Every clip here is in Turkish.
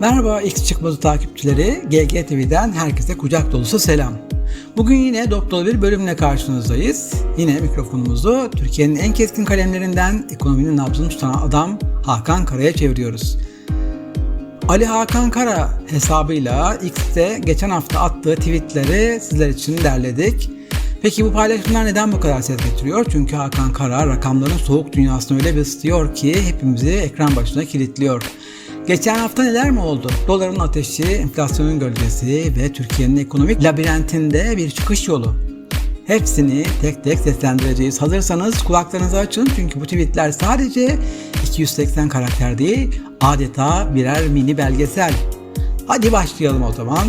Merhaba X Çıkmazı takipçileri, GG TV'den herkese kucak dolusu selam. Bugün yine dop bir bölümle karşınızdayız. Yine mikrofonumuzu Türkiye'nin en keskin kalemlerinden ekonominin nabzını tutan adam Hakan Kara'ya çeviriyoruz. Ali Hakan Kara hesabıyla X'te geçen hafta attığı tweetleri sizler için derledik. Peki bu paylaşımlar neden bu kadar ses getiriyor? Çünkü Hakan Kara rakamların soğuk dünyasını öyle bir ısıtıyor ki hepimizi ekran başına kilitliyor. Geçen hafta neler mi oldu? Doların ateşi, enflasyonun gölgesi ve Türkiye'nin ekonomik labirentinde bir çıkış yolu. Hepsini tek tek seslendireceğiz. Hazırsanız kulaklarınızı açın çünkü bu tweetler sadece 280 karakter değil, adeta birer mini belgesel. Hadi başlayalım o zaman.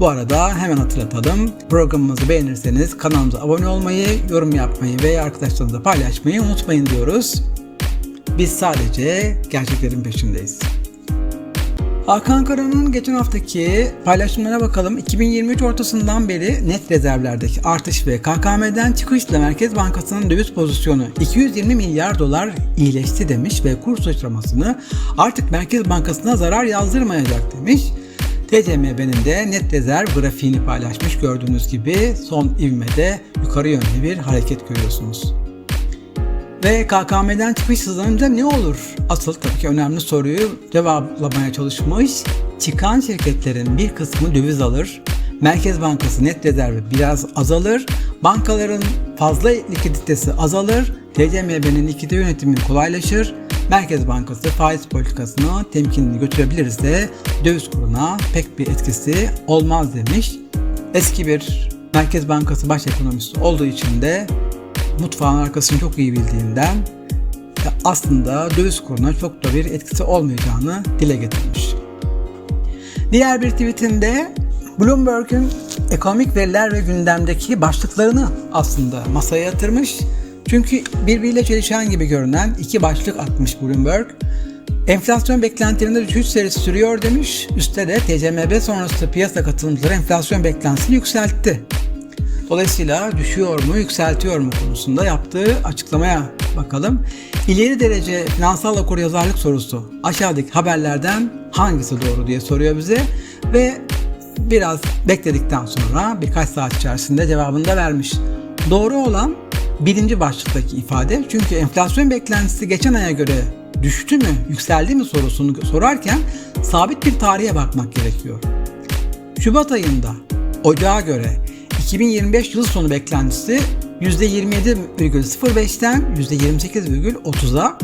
Bu arada hemen hatırlatalım. Programımızı beğenirseniz kanalımıza abone olmayı, yorum yapmayı ve arkadaşlarınızla paylaşmayı unutmayın diyoruz. Biz sadece gerçeklerin peşindeyiz. Hakan Kara'nın geçen haftaki paylaşımlarına bakalım. 2023 ortasından beri net rezervlerdeki artış ve KKM'den çıkışla Merkez Bankası'nın döviz pozisyonu 220 milyar dolar iyileşti demiş ve kur sıçramasını artık Merkez Bankası'na zarar yazdırmayacak demiş. TCMB'nin de net rezerv grafiğini paylaşmış gördüğünüz gibi son ivmede yukarı yönlü bir hareket görüyorsunuz. Ve KKM'den çıkış hızlanınca ne olur? Asıl tabii ki önemli soruyu cevaplamaya çalışmış. Çıkan şirketlerin bir kısmı döviz alır. Merkez Bankası net rezervi biraz azalır. Bankaların fazla likiditesi azalır. TCMB'nin likidite yönetimi kolaylaşır. Merkez Bankası faiz politikasını temkinli götürebilirse döviz kuruna pek bir etkisi olmaz demiş. Eski bir Merkez Bankası baş ekonomisti olduğu için de mutfağın arkasını çok iyi bildiğinden aslında döviz kuruna çok da bir etkisi olmayacağını dile getirmiş. Diğer bir tweetinde Bloomberg'un ekonomik veriler ve gündemdeki başlıklarını aslında masaya yatırmış. Çünkü birbiriyle çelişen gibi görünen iki başlık atmış Bloomberg. Enflasyon beklentilerinde düşüş serisi sürüyor demiş. Üstte de TCMB sonrası piyasa katılımcıları enflasyon beklentisini yükseltti. Dolayısıyla düşüyor mu, yükseltiyor mu konusunda yaptığı açıklamaya bakalım. İleri derece finansal okuryazarlık sorusu aşağıdaki haberlerden hangisi doğru diye soruyor bize ve biraz bekledikten sonra birkaç saat içerisinde cevabını da vermiş. Doğru olan birinci başlıktaki ifade çünkü enflasyon beklentisi geçen aya göre düştü mü, yükseldi mi sorusunu sorarken sabit bir tarihe bakmak gerekiyor. Şubat ayında ocağa göre 2025 yıl sonu beklentisi %27,05'ten %28,30'a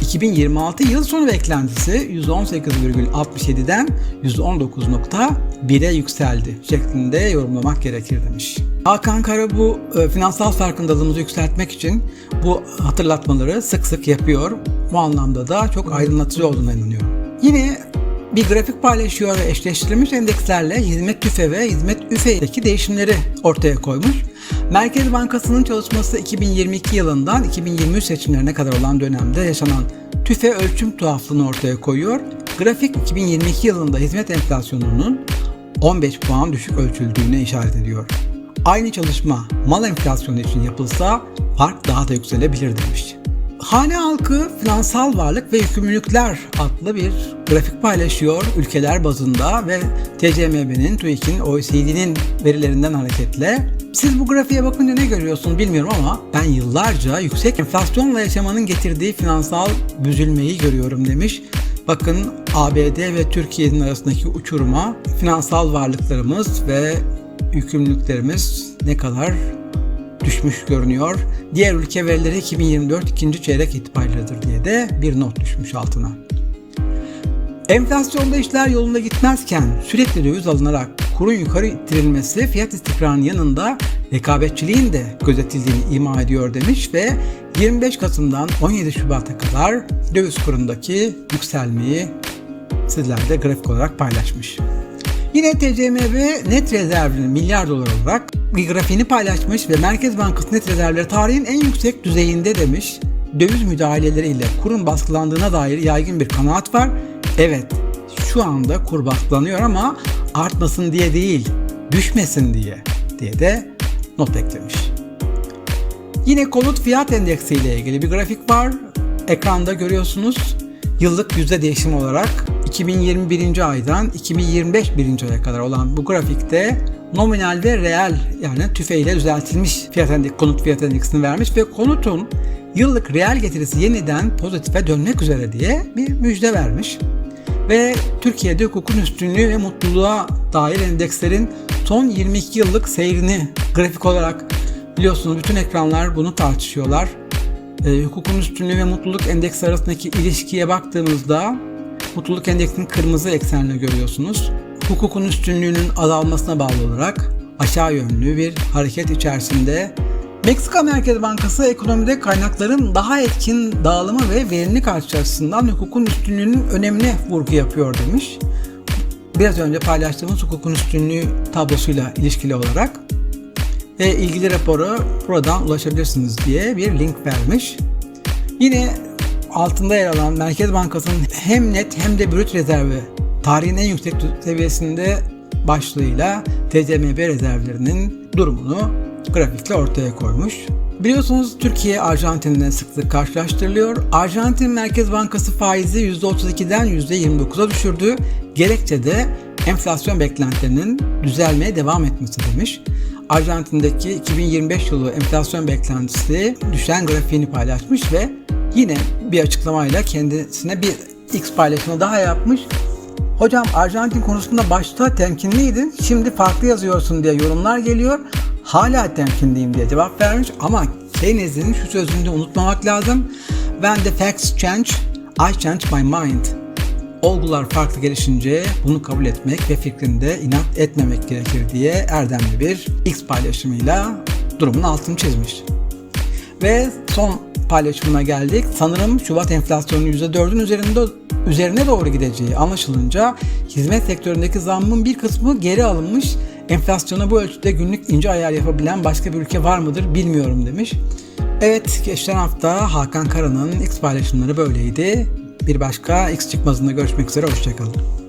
2026 yıl sonu beklentisi %18,67'den %19,1'e yükseldi şeklinde yorumlamak gerekir demiş. Hakan Kara bu e, finansal farkındalığımızı yükseltmek için bu hatırlatmaları sık sık yapıyor. Bu anlamda da çok aydınlatıcı olduğuna inanıyorum. Yine bir grafik paylaşıyor ve eşleştirilmiş endekslerle hizmet tüfe ve hizmet üfe'deki değişimleri ortaya koymuş. Merkez Bankası'nın çalışması 2022 yılından 2023 seçimlerine kadar olan dönemde yaşanan tüfe ölçüm tuhaflığını ortaya koyuyor. Grafik 2022 yılında hizmet enflasyonunun 15 puan düşük ölçüldüğüne işaret ediyor. Aynı çalışma mal enflasyonu için yapılsa fark daha da yükselebilir demiş. Hane halkı finansal varlık ve yükümlülükler adlı bir grafik paylaşıyor ülkeler bazında ve TCMB'nin, TÜİK'in, OECD'nin verilerinden hareketle. Siz bu grafiğe bakınca ne görüyorsunuz bilmiyorum ama ben yıllarca yüksek enflasyonla yaşamanın getirdiği finansal büzülmeyi görüyorum demiş. Bakın ABD ve Türkiye'nin arasındaki uçuruma finansal varlıklarımız ve yükümlülüklerimiz ne kadar düşmüş görünüyor. Diğer ülke verileri 2024 ikinci çeyrek itibarıyladır diye de bir not düşmüş altına. Enflasyonda işler yolunda gitmezken sürekli döviz alınarak kurun yukarı ittirilmesi fiyat istikrarının yanında rekabetçiliğin de gözetildiğini ima ediyor demiş ve 25 Kasım'dan 17 Şubat'a kadar döviz kurundaki yükselmeyi sizlerle grafik olarak paylaşmış. Yine TCMB net rezervini milyar dolar olarak bir grafiğini paylaşmış ve Merkez Bankası net rezervleri tarihin en yüksek düzeyinde demiş. Döviz müdahaleleriyle kurun baskılandığına dair yaygın bir kanaat var. Evet şu anda kur baskılanıyor ama artmasın diye değil düşmesin diye diye de not eklemiş. Yine konut fiyat endeksi ile ilgili bir grafik var. Ekranda görüyorsunuz. Yıllık yüzde değişim olarak 2021. aydan 2025 birinci aya kadar olan bu grafikte nominal ve reel yani tüfeğiyle düzeltilmiş fiyat endeks, konut fiyat endeksini vermiş ve konutun yıllık reel getirisi yeniden pozitife dönmek üzere diye bir müjde vermiş. Ve Türkiye'de hukukun üstünlüğü ve mutluluğa dair endekslerin son 22 yıllık seyrini grafik olarak biliyorsunuz bütün ekranlar bunu tartışıyorlar. E, hukukun üstünlüğü ve mutluluk endeksi arasındaki ilişkiye baktığımızda mutluluk endeksini kırmızı eksenle görüyorsunuz. Hukukun üstünlüğünün azalmasına bağlı olarak aşağı yönlü bir hareket içerisinde Meksika Merkez Bankası ekonomide kaynakların daha etkin dağılımı ve verimlilik açısından hukukun üstünlüğünün önemine vurgu yapıyor demiş. Biraz önce paylaştığımız hukukun üstünlüğü tablosuyla ilişkili olarak ve ilgili raporu buradan ulaşabilirsiniz diye bir link vermiş. Yine altında yer alan Merkez Bankası'nın hem net hem de brüt rezervi tarihin en yüksek seviyesinde başlığıyla TCMB rezervlerinin durumunu grafikle ortaya koymuş. Biliyorsunuz Türkiye Arjantin'le sıklık karşılaştırılıyor. Arjantin Merkez Bankası faizi %32'den %29'a düşürdü. Gerekçe de enflasyon beklentilerinin düzelmeye devam etmesi demiş. Arjantin'deki 2025 yılı enflasyon beklentisi düşen grafiğini paylaşmış ve yine bir açıklamayla kendisine bir X paylaşımı daha yapmış. Hocam Arjantin konusunda başta temkinliydin, şimdi farklı yazıyorsun diye yorumlar geliyor. Hala temkinliyim diye cevap vermiş ama Keynes'in şu sözünü de unutmamak lazım. When the facts change, I change my mind. Olgular farklı gelişince bunu kabul etmek ve fikrinde inat etmemek gerekir diye erdemli bir X paylaşımıyla durumun altını çizmiş. Ve son paylaşımına geldik. Sanırım Şubat enflasyonu %4'ün üzerinde üzerine doğru gideceği anlaşılınca hizmet sektöründeki zammın bir kısmı geri alınmış. Enflasyona bu ölçüde günlük ince ayar yapabilen başka bir ülke var mıdır bilmiyorum demiş. Evet geçen hafta Hakan Kara'nın X paylaşımları böyleydi. Bir başka X çıkmazında görüşmek üzere hoşçakalın.